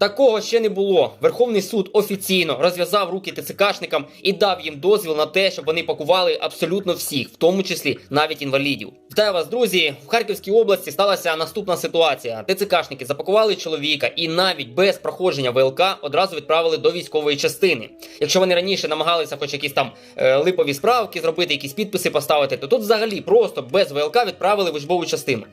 Такого ще не було. Верховний суд офіційно розв'язав руки ТЦКшникам і дав їм дозвіл на те, щоб вони пакували абсолютно всіх, в тому числі навіть інвалідів. Вітаю вас, друзі! В Харківській області сталася наступна ситуація. ТЦКшники запакували чоловіка і навіть без проходження ВЛК одразу відправили до військової частини. Якщо вони раніше намагалися, хоч якісь там е, липові справки зробити, якісь підписи поставити, то тут взагалі просто без ВЛК відправили в учбову частину.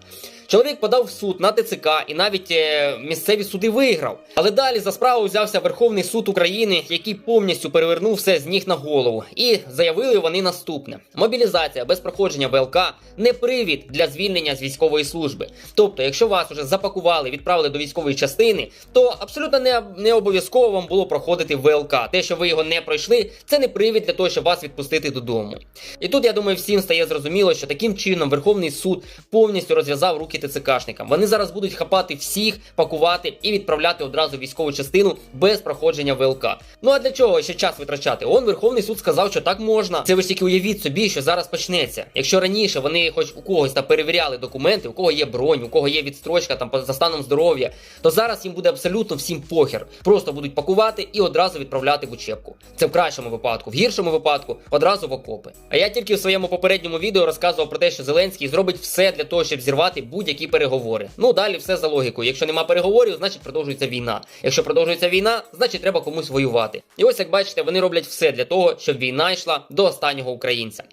Чоловік подав в суд на ТЦК і навіть е, місцеві суди виграв. Але далі за справу взявся Верховний суд України, який повністю перевернув все з ніг на голову. І заявили вони наступне: мобілізація без проходження ВЛК не привід для звільнення з військової служби. Тобто, якщо вас вже запакували, відправили до військової частини, то абсолютно не, не обов'язково вам було проходити ВЛК. Те, що ви його не пройшли, це не привід для того, щоб вас відпустити додому. І тут я думаю, всім стає зрозуміло, що таким чином Верховний суд повністю розв'язав руки ТЦКшникам. Вони зараз будуть хапати всіх, пакувати і відправляти одразу військову частину без проходження ВЛК. Ну а для чого ще час витрачати? Он Верховний суд сказав, що так можна. Це ви ж тільки уявіть собі, що зараз почнеться. Якщо раніше вони хоч у когось там перевіряли документи, у кого є бронь, у кого є відстрочка там за станом здоров'я, то зараз їм буде абсолютно всім похер. Просто будуть пакувати і одразу відправляти в учебку. Це в кращому випадку, в гіршому випадку одразу в окопи. А я тільки в своєму попередньому відео розказував про те, що Зеленський зробить все для того, щоб зірвати будь-які переговори. Ну далі все за логікою. Якщо нема переговорів, значить продовжується війна. Якщо продовжується війна, значить треба комусь воювати. І ось як бачите, вони роблять все для того, щоб війна йшла до останнього українця.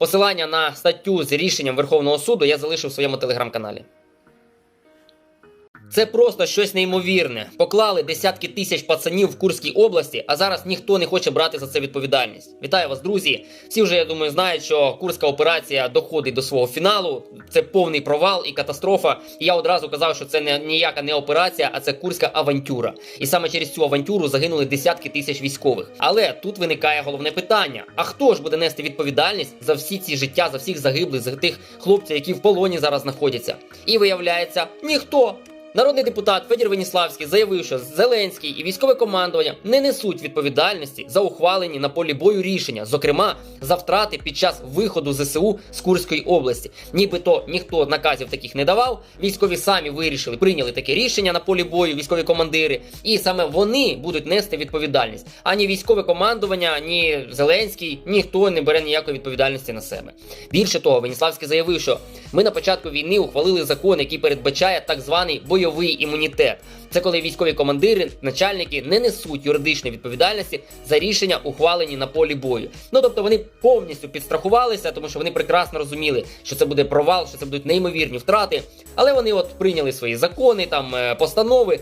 Посилання на статтю з рішенням Верховного суду я залишив в своєму телеграм-каналі. Це просто щось неймовірне. Поклали десятки тисяч пацанів в Курській області, а зараз ніхто не хоче брати за це відповідальність. Вітаю вас, друзі! Всі вже я думаю знають, що курська операція доходить до свого фіналу. Це повний провал і катастрофа. І я одразу казав, що це не ніяка не операція, а це курська авантюра. І саме через цю авантюру загинули десятки тисяч військових. Але тут виникає головне питання: а хто ж буде нести відповідальність за всі ці життя, за всіх загиблих, за тих хлопців, які в полоні зараз знаходяться? І виявляється, ніхто. Народний депутат Федір Веніславський заявив, що Зеленський і військове командування не несуть відповідальності за ухвалені на полі бою рішення, зокрема за втрати під час виходу ЗСУ з Курської області. Нібито ніхто наказів таких не давав. Військові самі вирішили, прийняли таке рішення на полі бою, військові командири, і саме вони будуть нести відповідальність. Ані військове командування, ні Зеленський, ніхто не бере ніякої відповідальності на себе. Більше того, Веніславський заявив, що ми на початку війни ухвалили закон, який передбачає так званий бойовий імунітет. Це коли військові командири, начальники не несуть юридичної відповідальності за рішення, ухвалені на полі бою. Ну тобто вони повністю підстрахувалися, тому що вони прекрасно розуміли, що це буде провал, що це будуть неймовірні втрати. Але вони от прийняли свої закони, там е, постанови,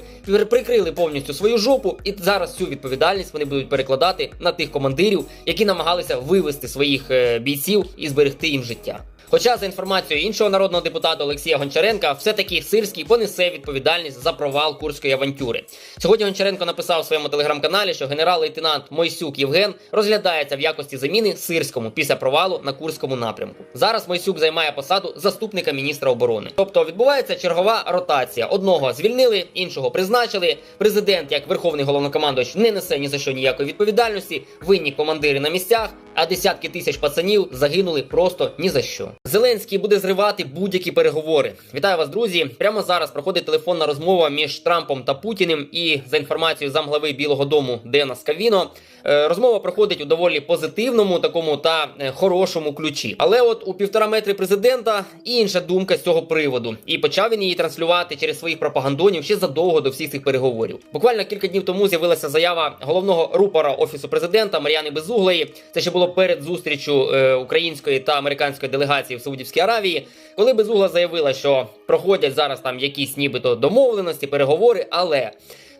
прикрили повністю свою жопу, і зараз цю відповідальність вони будуть перекладати на тих командирів, які намагалися вивести своїх е, бійців і зберегти їм життя. Хоча за інформацією іншого народного депутата Олексія Гончаренка, все-таки Сирський понесе відповідальність за провал курської авантюри. Сьогодні Гончаренко написав у своєму телеграм-каналі, що генерал-лейтенант Мойсюк Євген розглядається в якості заміни Сирському після провалу на курському напрямку. Зараз Мойсюк займає посаду заступника міністра оборони. Тобто відбувається чергова ротація. Одного звільнили, іншого призначили. Президент, як верховний головнокомандувач, не несе ні за що ніякої відповідальності. Винні командири на місцях, а десятки тисяч пацанів загинули просто ні за що. Зеленський буде зривати будь-які переговори. Вітаю вас, друзі! Прямо зараз проходить телефонна розмова між Трампом та Путіним. І за інформацією замглави Білого Дому Дена Скавіно, розмова проходить у доволі позитивному, такому та е, хорошому ключі. Але от у півтора метри президента інша думка з цього приводу, і почав він її транслювати через своїх пропагандонів ще задовго до всіх цих переговорів. Буквально кілька днів тому з'явилася заява головного рупора офісу президента Мар'яни Безуглої. Це ще було перед зустрічю е, української та американської делегації в Саудівській Аравії, коли Безугла заявила, що проходять зараз там якісь нібито домовленості, переговори, але.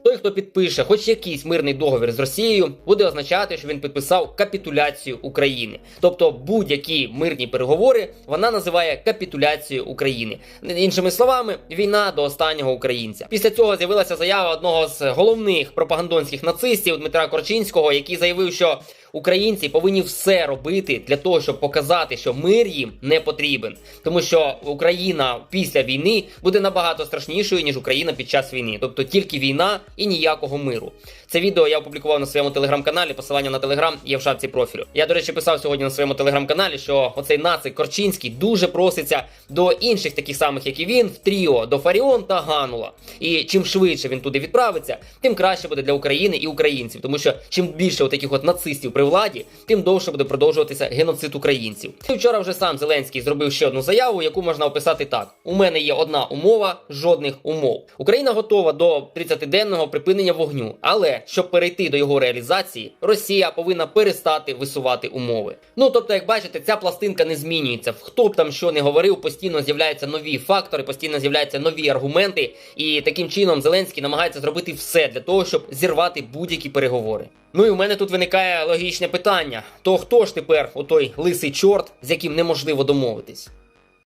Той, хто підпише хоч якийсь мирний договір з Росією, буде означати, що він підписав капітуляцію України. Тобто будь-які мирні переговори вона називає капітуляцією України. Іншими словами, війна до останнього українця. Після цього з'явилася заява одного з головних пропагандонських нацистів Дмитра Корчинського, який заявив, що українці повинні все робити для того, щоб показати, що мир їм не потрібен, тому що Україна після війни буде набагато страшнішою ніж Україна під час війни. Тобто тільки війна і ніякого миру. Це відео я опублікував на своєму телеграм-каналі. Посилання на телеграм є в шапці профілю. Я, до речі, писав сьогодні на своєму телеграм-каналі, що оцей нацик Корчинський дуже проситься до інших таких самих, як і він, в тріо, до Фаріон та Ганула. І чим швидше він туди відправиться, тим краще буде для України і українців, тому що чим більше отаких от нацистів при владі, тим довше буде продовжуватися геноцид українців. І вчора вже сам Зеленський зробив ще одну заяву, яку можна описати так: у мене є одна умова, жодних умов. Україна готова до 30-денного припинення вогню, але щоб перейти до його реалізації, Росія повинна перестати висувати умови. Ну тобто, як бачите, ця пластинка не змінюється. Хто б там що не говорив, постійно з'являються нові фактори, постійно з'являються нові аргументи, і таким чином Зеленський намагається зробити все для того, щоб зірвати будь-які переговори. Ну і у мене тут виникає логічне питання: то хто ж тепер отой лисий чорт, з яким неможливо домовитись?